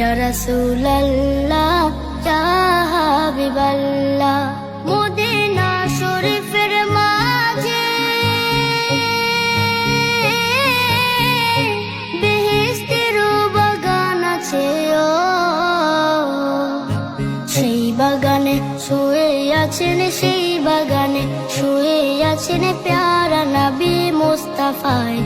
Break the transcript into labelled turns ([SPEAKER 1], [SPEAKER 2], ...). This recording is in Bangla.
[SPEAKER 1] ইয়া রাসূলুল্লাহ ইয়া হাবিবাল্লাহ মদিনা শরীফের মাঝে বেহেশতের বাগান আছে সেই বাগানে শুয়ে আছেন, সেই বাগানে শুয়ে আছেন প্যারা নবী মুস্তাফায়